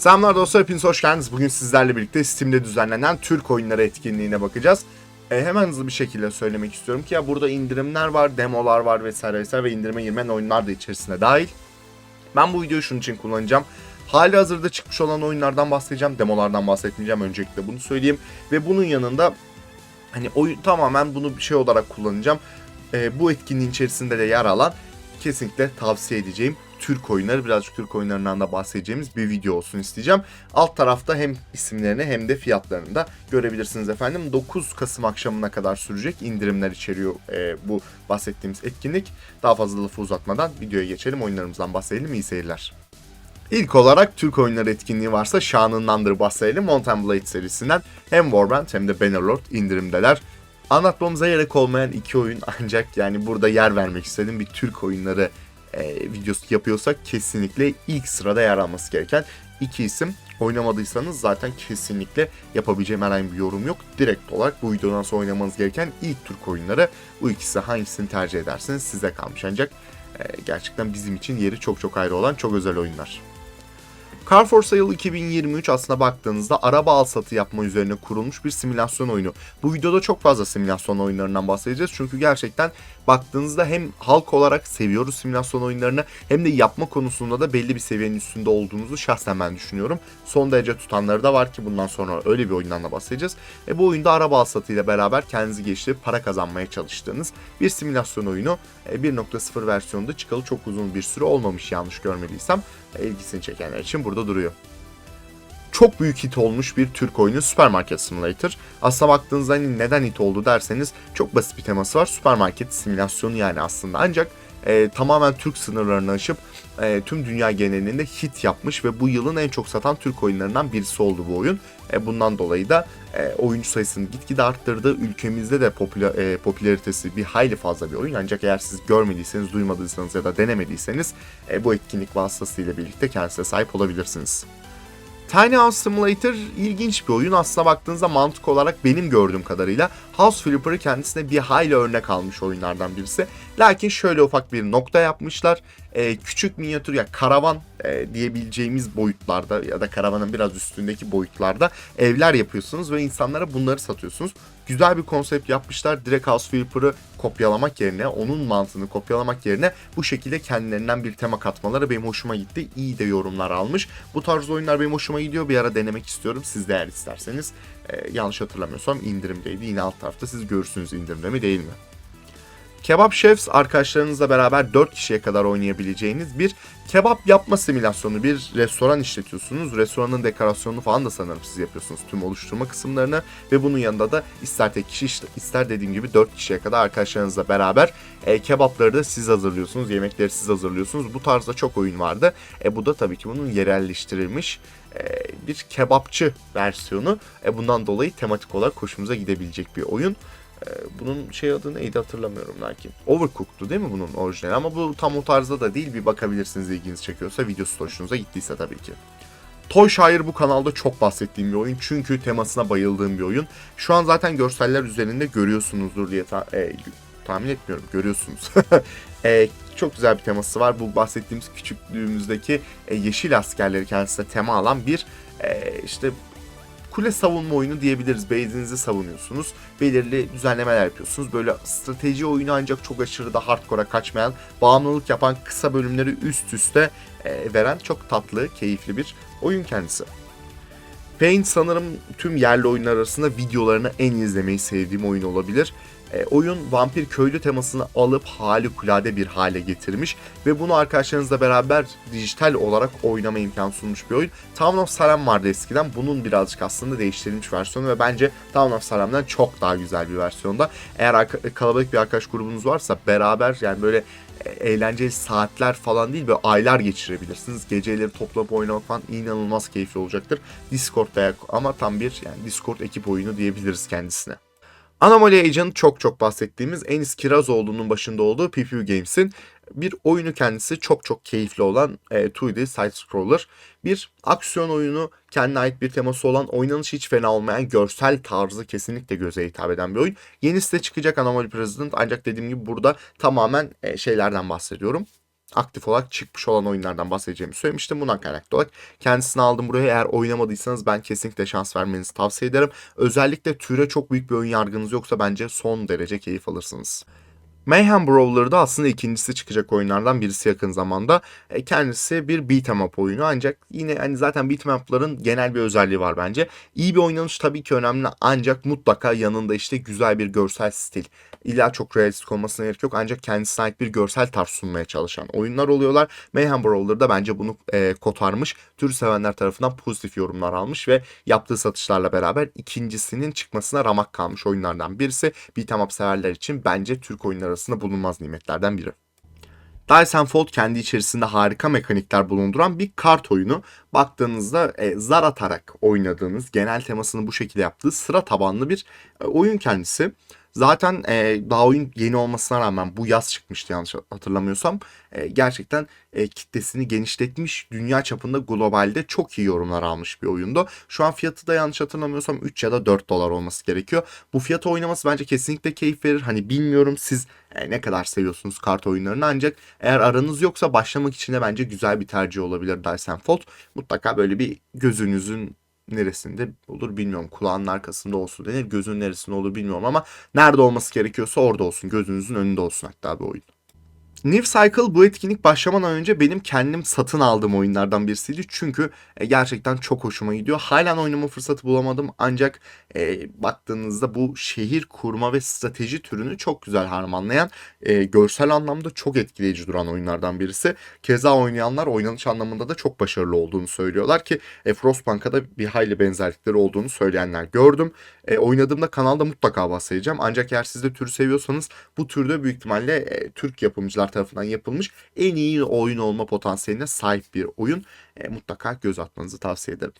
Selamlar dostlar, hepiniz hoş geldiniz. Bugün sizlerle birlikte Steam'de düzenlenen Türk oyunları etkinliğine bakacağız. E, hemen hızlı bir şekilde söylemek istiyorum ki ya burada indirimler var, demolar var vesaire vesaire ve indirime girmeyen oyunlar da içerisine dahil. Ben bu videoyu şunun için kullanacağım. Hali hazırda çıkmış olan oyunlardan bahsedeceğim, demolardan bahsetmeyeceğim. Öncelikle bunu söyleyeyim. Ve bunun yanında hani oyun tamamen bunu bir şey olarak kullanacağım. E, bu etkinliğin içerisinde de yer alan kesinlikle tavsiye edeceğim Türk oyunları birazcık Türk oyunlarından da bahsedeceğimiz bir video olsun isteyeceğim. Alt tarafta hem isimlerini hem de fiyatlarını da görebilirsiniz efendim. 9 Kasım akşamına kadar sürecek indirimler içeriyor e, bu bahsettiğimiz etkinlik. Daha fazla lafı uzatmadan videoya geçelim oyunlarımızdan bahsedelim iyi seyirler. İlk olarak Türk oyunları etkinliği varsa şanındandır bahsedelim. Mountain Blade serisinden hem Warband hem de Bannerlord indirimdeler. Anlatmamıza gerek olmayan iki oyun ancak yani burada yer vermek istedim bir Türk oyunları e, videosu yapıyorsak kesinlikle ilk sırada yer alması gereken iki isim. Oynamadıysanız zaten kesinlikle yapabileceğim herhangi bir yorum yok. Direkt olarak bu videodan sonra oynamanız gereken ilk Türk oyunları. Bu ikisi hangisini tercih ederseniz size kalmış ancak e, gerçekten bizim için yeri çok çok ayrı olan çok özel oyunlar. Car for Sale 2023 aslında baktığınızda araba al satı yapma üzerine kurulmuş bir simülasyon oyunu. Bu videoda çok fazla simülasyon oyunlarından bahsedeceğiz. Çünkü gerçekten baktığınızda hem halk olarak seviyoruz simülasyon oyunlarını hem de yapma konusunda da belli bir seviyenin üstünde olduğumuzu şahsen ben düşünüyorum. Son derece tutanları da var ki bundan sonra öyle bir oyundan da bahsedeceğiz. E bu oyunda araba al satıyla beraber kendinizi geliştirip para kazanmaya çalıştığınız bir simülasyon oyunu. E 1.0 versiyonunda çıkalı çok uzun bir süre olmamış yanlış görmediysem. E ilgisini çekenler için burada duruyor çok büyük hit olmuş bir Türk oyunu Supermarket Simulator. Aslına baktığınızda hani neden hit oldu derseniz çok basit bir teması var. Süpermarket simülasyonu yani aslında. Ancak e, tamamen Türk sınırlarını aşıp e, tüm dünya genelinde hit yapmış ve bu yılın en çok satan Türk oyunlarından birisi oldu bu oyun. E, bundan dolayı da e, oyuncu sayısını gitgide arttırdı. Ülkemizde de popüler, e, popülaritesi bir hayli fazla bir oyun. Ancak eğer siz görmediyseniz, duymadıysanız ya da denemediyseniz e, bu etkinlik vasıtasıyla birlikte kendinize sahip olabilirsiniz. Tiny House Simulator ilginç bir oyun. Aslına baktığınızda mantık olarak benim gördüğüm kadarıyla House Flipper'ı kendisine bir hayli örnek almış oyunlardan birisi. Lakin şöyle ufak bir nokta yapmışlar. Ee, küçük minyatür ya karavan e, diyebileceğimiz boyutlarda ya da karavanın biraz üstündeki boyutlarda evler yapıyorsunuz ve insanlara bunları satıyorsunuz. Güzel bir konsept yapmışlar. Direkt House Flipper'ı kopyalamak yerine, onun mantığını kopyalamak yerine bu şekilde kendilerinden bir tema katmaları benim hoşuma gitti. İyi de yorumlar almış. Bu tarz oyunlar benim hoşuma gidiyor. Bir ara denemek istiyorum. Siz de eğer isterseniz. Ee, yanlış hatırlamıyorsam indirimdeydi. Yine alt tarafta siz görürsünüz indirimde mi değil mi? Kebap Chefs arkadaşlarınızla beraber 4 kişiye kadar oynayabileceğiniz bir kebap yapma simülasyonu. Bir restoran işletiyorsunuz. Restoranın dekorasyonunu falan da sanırım siz yapıyorsunuz. Tüm oluşturma kısımlarını ve bunun yanında da ister tek kişi ister dediğim gibi 4 kişiye kadar arkadaşlarınızla beraber e, kebapları da siz hazırlıyorsunuz. Yemekleri siz hazırlıyorsunuz. Bu tarzda çok oyun vardı. E, bu da tabii ki bunun yerelleştirilmiş e, bir kebapçı versiyonu. E, bundan dolayı tematik olarak hoşumuza gidebilecek bir oyun. Ee, bunun şey adı neydi hatırlamıyorum lakin. Overcooked'tu değil mi bunun orijinali ama bu tam o tarzda da değil bir bakabilirsiniz ilginizi çekiyorsa videosu da gittiyse tabii ki. Toy Shire bu kanalda çok bahsettiğim bir oyun çünkü temasına bayıldığım bir oyun. Şu an zaten görseller üzerinde görüyorsunuzdur diye ta- e, tahmin etmiyorum görüyorsunuz. e, çok güzel bir teması var. Bu bahsettiğimiz küçüklüğümüzdeki e, yeşil askerleri kendisine tema alan bir e, işte kule savunma oyunu diyebiliriz. Base'inizi savunuyorsunuz. Belirli düzenlemeler yapıyorsunuz. Böyle strateji oyunu ancak çok aşırı da hardcore'a kaçmayan, bağımlılık yapan kısa bölümleri üst üste e, veren çok tatlı, keyifli bir oyun kendisi. Paint sanırım tüm yerli oyunlar arasında videolarını en izlemeyi sevdiğim oyun olabilir. E, oyun vampir köylü temasını alıp harikulade bir hale getirmiş ve bunu arkadaşlarınızla beraber dijital olarak oynama imkanı sunmuş bir oyun. Town of Salem vardı eskiden. Bunun birazcık aslında değiştirilmiş versiyonu ve bence Town of Salem'den çok daha güzel bir versiyonda. Eğer kalabalık bir arkadaş grubunuz varsa beraber yani böyle e, eğlenceli saatler falan değil böyle aylar geçirebilirsiniz. Geceleri toplanıp oynamak falan inanılmaz keyifli olacaktır. Discord'da ama tam bir yani Discord ekip oyunu diyebiliriz kendisine. Anomaly Agent çok çok bahsettiğimiz Enis Kirazoğlu'nun başında olduğu PPU Games'in bir oyunu kendisi çok çok keyifli olan e, 2D side scroller. Bir aksiyon oyunu, kendine ait bir teması olan, oynanışı hiç fena olmayan, görsel tarzı kesinlikle göze hitap eden bir oyun. Yenisi de çıkacak Anomaly President ancak dediğim gibi burada tamamen e, şeylerden bahsediyorum aktif olarak çıkmış olan oyunlardan bahsedeceğimi söylemiştim. Bundan kaynaklı olarak kendisini aldım buraya. Eğer oynamadıysanız ben kesinlikle şans vermenizi tavsiye ederim. Özellikle türe çok büyük bir oyun yargınız yoksa bence son derece keyif alırsınız. Mayhem Brawler'da aslında ikincisi çıkacak oyunlardan birisi yakın zamanda. E, kendisi bir beat'em up oyunu ancak yine hani zaten beat'em up'ların genel bir özelliği var bence. İyi bir oynanış tabii ki önemli ancak mutlaka yanında işte güzel bir görsel stil. İlla çok realistik olmasına gerek yok ancak kendisine ait bir görsel tarz sunmaya çalışan oyunlar oluyorlar. Mayhem Brawler'da bence bunu e, kotarmış. Tür sevenler tarafından pozitif yorumlar almış ve yaptığı satışlarla beraber ikincisinin çıkmasına ramak kalmış oyunlardan birisi. Beat'em up severler için bence Türk oyunları arasında bulunmaz nimetlerden biri. Dyson Fold kendi içerisinde harika mekanikler bulunduran bir kart oyunu. Baktığınızda e, zar atarak oynadığınız, genel temasını bu şekilde yaptığı sıra tabanlı bir e, oyun kendisi. Zaten e, daha oyun yeni olmasına rağmen bu yaz çıkmıştı yanlış hatırlamıyorsam. E, gerçekten e, kitlesini genişletmiş, dünya çapında globalde çok iyi yorumlar almış bir oyundu. Şu an fiyatı da yanlış hatırlamıyorsam 3 ya da 4 dolar olması gerekiyor. Bu fiyata oynaması bence kesinlikle keyif verir. Hani bilmiyorum siz e, ne kadar seviyorsunuz kart oyunlarını ancak eğer aranız yoksa başlamak için de bence güzel bir tercih olabilir Dyson Fold. Mutlaka böyle bir gözünüzün neresinde olur bilmiyorum. Kulağının arkasında olsun denir. Gözün neresinde olur bilmiyorum ama nerede olması gerekiyorsa orada olsun. Gözünüzün önünde olsun hatta bir oyun. New Cycle bu etkinlik başlamadan önce benim kendim satın aldığım oyunlardan birisiydi. Çünkü e, gerçekten çok hoşuma gidiyor. Halen oynama fırsatı bulamadım ancak e, baktığınızda bu şehir kurma ve strateji türünü çok güzel harmanlayan, e, görsel anlamda çok etkileyici duran oyunlardan birisi. Keza oynayanlar oynanış anlamında da çok başarılı olduğunu söylüyorlar ki e, Frostpunk'a da bir hayli benzerlikleri olduğunu söyleyenler gördüm. E, oynadığımda kanalda mutlaka bahsedeceğim. Ancak eğer siz de tür seviyorsanız bu türde büyük ihtimalle e, Türk yapımcılar tarafından yapılmış en iyi oyun olma potansiyeline sahip bir oyun. E, mutlaka göz atmanızı tavsiye ederim.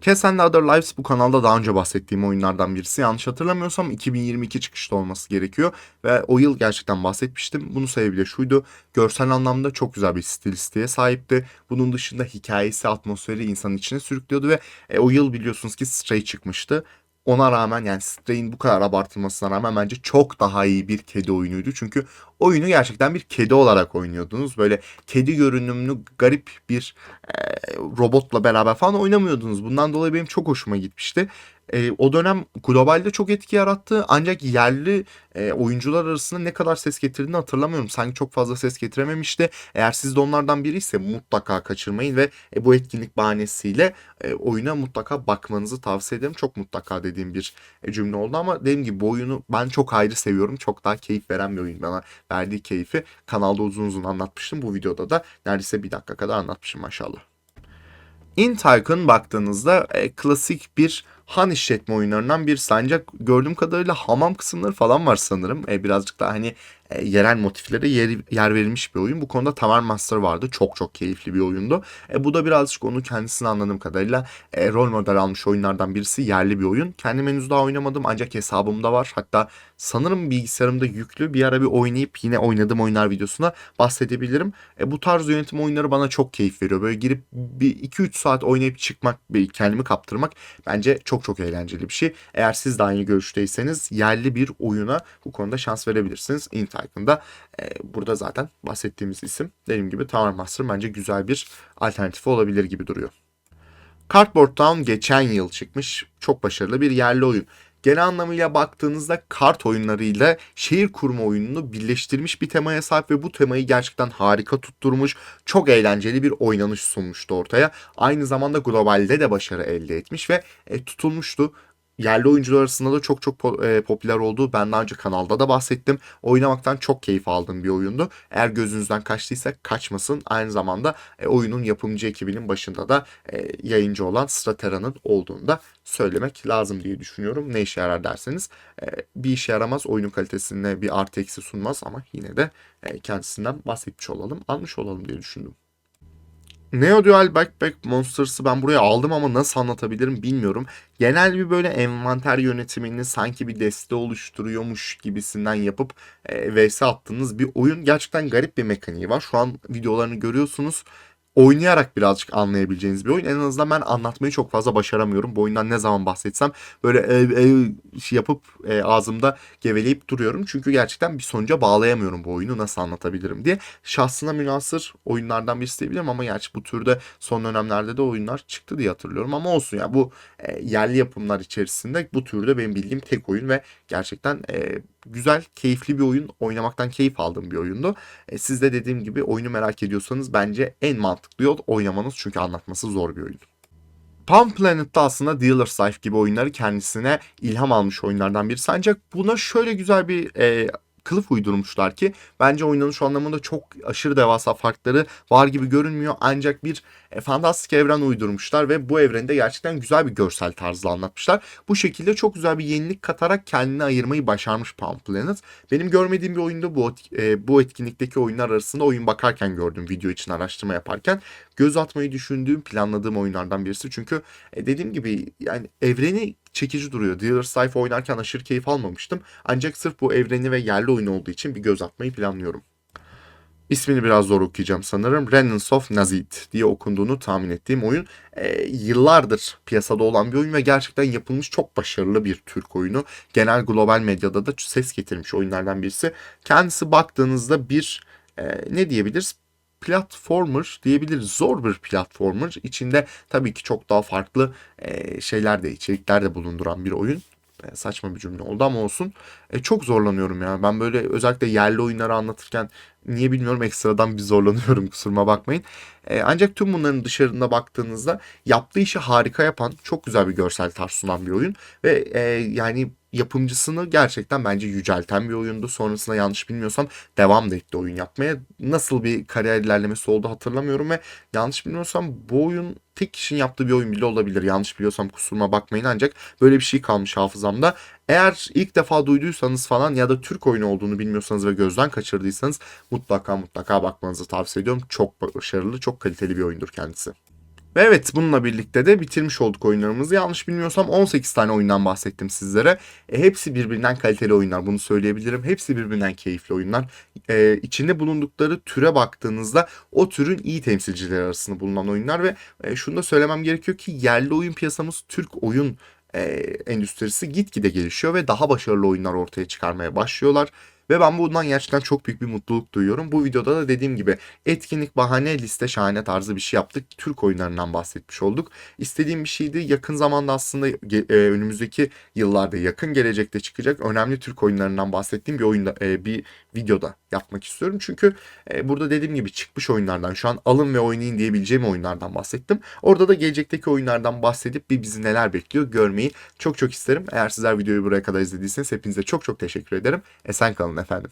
Cats and Other Lives bu kanalda daha önce bahsettiğim oyunlardan birisi. Yanlış hatırlamıyorsam 2022 çıkışta olması gerekiyor. Ve o yıl gerçekten bahsetmiştim. Bunu sebebiyle şuydu. Görsel anlamda çok güzel bir stilistiğe sahipti. Bunun dışında hikayesi, atmosferi insanın içine sürüklüyordu ve e, o yıl biliyorsunuz ki Stray çıkmıştı. Ona rağmen yani Stray'in bu kadar abartılmasına rağmen bence çok daha iyi bir kedi oyunuydu. Çünkü oyunu gerçekten bir kedi olarak oynuyordunuz. Böyle kedi görünümlü garip bir e, robotla beraber falan oynamıyordunuz. Bundan dolayı benim çok hoşuma gitmişti. E, o dönem globalde çok etki yarattı. Ancak yerli e, oyuncular arasında ne kadar ses getirdiğini hatırlamıyorum. Sanki çok fazla ses getirememişti. Eğer siz de onlardan biriyse mutlaka kaçırmayın ve e, bu etkinlik bahanesiyle e, oyuna mutlaka bakmanızı tavsiye ederim. Çok mutlaka dediğim bir e, cümle oldu ama dediğim gibi bu oyunu ben çok ayrı seviyorum. Çok daha keyif veren bir oyun bana verdiği keyfi kanalda uzun uzun anlatmıştım. Bu videoda da neredeyse bir dakika kadar anlatmışım maşallah. In Tycoon baktığınızda e, klasik bir han işletme oyunlarından birisi. Ancak gördüğüm kadarıyla hamam kısımları falan var sanırım. E, birazcık daha hani e, yerel motiflere yer, yer verilmiş bir oyun. Bu konuda Tower Master vardı. Çok çok keyifli bir oyundu. E, bu da birazcık onu kendisini anladığım kadarıyla e, rol model almış oyunlardan birisi. Yerli bir oyun. Kendim henüz daha oynamadım ancak hesabımda var. Hatta sanırım bilgisayarımda yüklü. Bir ara bir oynayıp yine oynadığım oyunlar videosuna bahsedebilirim. E, bu tarz yönetim oyunları bana çok keyif veriyor. Böyle girip bir 2-3 saat oynayıp çıkmak, bir kendimi kaptırmak bence çok çok eğlenceli bir şey. Eğer siz de aynı görüşteyseniz yerli bir oyuna bu konuda şans verebilirsiniz. In Tycoon'da e, burada zaten bahsettiğimiz isim dediğim gibi Tower Master bence güzel bir alternatifi olabilir gibi duruyor. Cardboard Town geçen yıl çıkmış. Çok başarılı bir yerli oyun. Genel anlamıyla baktığınızda kart oyunlarıyla şehir kurma oyununu birleştirmiş bir temaya sahip ve bu temayı gerçekten harika tutturmuş. Çok eğlenceli bir oynanış sunmuştu ortaya. Aynı zamanda globalde de başarı elde etmiş ve e, tutulmuştu yerli oyuncular arasında da çok çok e, popüler olduğu ben daha önce kanalda da bahsettim. Oynamaktan çok keyif aldığım bir oyundu. Eğer gözünüzden kaçtıysa kaçmasın. Aynı zamanda e, oyunun yapımcı ekibinin başında da e, yayıncı olan Stratera'nın olduğunu da söylemek lazım diye düşünüyorum. Ne işe yarar derseniz bir işe yaramaz. Oyunun kalitesine bir artı eksi sunmaz ama yine de kendisinden bahsetmiş olalım, almış olalım diye düşündüm. Neo Dual Backpack Monsters'ı ben buraya aldım ama nasıl anlatabilirim bilmiyorum. Genel bir böyle envanter yönetimini sanki bir deste oluşturuyormuş gibisinden yapıp e, vs attığınız bir oyun. Gerçekten garip bir mekaniği var. Şu an videolarını görüyorsunuz. Oynayarak birazcık anlayabileceğiniz bir oyun. En azından ben anlatmayı çok fazla başaramıyorum. Bu oyundan ne zaman bahsetsem böyle ev, ev şey yapıp e, ağzımda geveleyip duruyorum. Çünkü gerçekten bir sonuca bağlayamıyorum bu oyunu nasıl anlatabilirim diye. Şahsına münasır oyunlardan birisi diyebilirim ama gerçi bu türde son dönemlerde de oyunlar çıktı diye hatırlıyorum. Ama olsun ya bu e, yerli yapımlar içerisinde bu türde benim bildiğim tek oyun ve gerçekten e, güzel, keyifli bir oyun. Oynamaktan keyif aldığım bir oyundu. E, siz de dediğim gibi oyunu merak ediyorsanız bence en mantıklı yol oynamanız çünkü anlatması zor bir oyun. Palm Planet'ta aslında Dealer's Life gibi oyunları kendisine ilham almış oyunlardan birisi. Ancak buna şöyle güzel bir e, kılıf uydurmuşlar ki bence oynanış anlamında çok aşırı devasa farkları var gibi görünmüyor. Ancak bir e, fantastik evren uydurmuşlar ve bu evrende gerçekten güzel bir görsel tarzla anlatmışlar. Bu şekilde çok güzel bir yenilik katarak kendini ayırmayı başarmış Palm Planet. Benim görmediğim bir oyunda bu, e, bu etkinlikteki oyunlar arasında oyun bakarken gördüm video için araştırma yaparken. Göz atmayı düşündüğüm, planladığım oyunlardan birisi. Çünkü e, dediğim gibi yani evreni çekici duruyor. Dealer's Life oynarken aşırı keyif almamıştım. Ancak sırf bu evreni ve yerli oyun olduğu için bir göz atmayı planlıyorum. İsmini biraz zor okuyacağım sanırım. Remnants of Nazid diye okunduğunu tahmin ettiğim oyun. E, yıllardır piyasada olan bir oyun ve gerçekten yapılmış çok başarılı bir Türk oyunu. Genel global medyada da ses getirmiş oyunlardan birisi. Kendisi baktığınızda bir e, ne diyebiliriz? Platformer diyebiliriz. Zor bir platformer. İçinde tabii ki çok daha farklı e, şeyler de içerikler de bulunduran bir oyun. E, saçma bir cümle oldu ama olsun. E, çok zorlanıyorum ya. Ben böyle özellikle yerli oyunları anlatırken niye bilmiyorum ekstradan bir zorlanıyorum kusuruma bakmayın. E, ancak tüm bunların dışarında baktığınızda yaptığı işi harika yapan çok güzel bir görsel tarz sunan bir oyun. Ve e, yani yapımcısını gerçekten bence yücelten bir oyundu. Sonrasında yanlış bilmiyorsam devam da etti oyun yapmaya. Nasıl bir kariyer ilerlemesi oldu hatırlamıyorum ve yanlış bilmiyorsam bu oyun tek kişinin yaptığı bir oyun bile olabilir. Yanlış biliyorsam kusuruma bakmayın ancak böyle bir şey kalmış hafızamda. Eğer ilk defa duyduysanız falan ya da Türk oyunu olduğunu bilmiyorsanız ve gözden kaçırdıysanız mutlaka mutlaka bakmanızı tavsiye ediyorum. Çok başarılı, çok kaliteli bir oyundur kendisi. Ve evet bununla birlikte de bitirmiş olduk oyunlarımızı. Yanlış bilmiyorsam 18 tane oyundan bahsettim sizlere. E, hepsi birbirinden kaliteli oyunlar bunu söyleyebilirim. Hepsi birbirinden keyifli oyunlar. E, içinde bulundukları türe baktığınızda o türün iyi temsilcileri arasında bulunan oyunlar ve e, şunu da söylemem gerekiyor ki yerli oyun piyasamız Türk oyun e, endüstrisi gitgide gelişiyor ve daha başarılı oyunlar ortaya çıkarmaya başlıyorlar. Ve ben bundan gerçekten çok büyük bir mutluluk duyuyorum. Bu videoda da dediğim gibi etkinlik bahane liste şahane tarzı bir şey yaptık. Türk oyunlarından bahsetmiş olduk. İstediğim bir şeydi. Yakın zamanda aslında e, önümüzdeki yıllarda yakın gelecekte çıkacak önemli Türk oyunlarından bahsettiğim bir oyunda e, bir videoda yapmak istiyorum. Çünkü e, burada dediğim gibi çıkmış oyunlardan şu an alın ve oynayın diyebileceğim oyunlardan bahsettim. Orada da gelecekteki oyunlardan bahsedip bir bizi neler bekliyor görmeyi çok çok isterim. Eğer sizler videoyu buraya kadar izlediyseniz hepinize çok çok teşekkür ederim. Esen kalın efendim.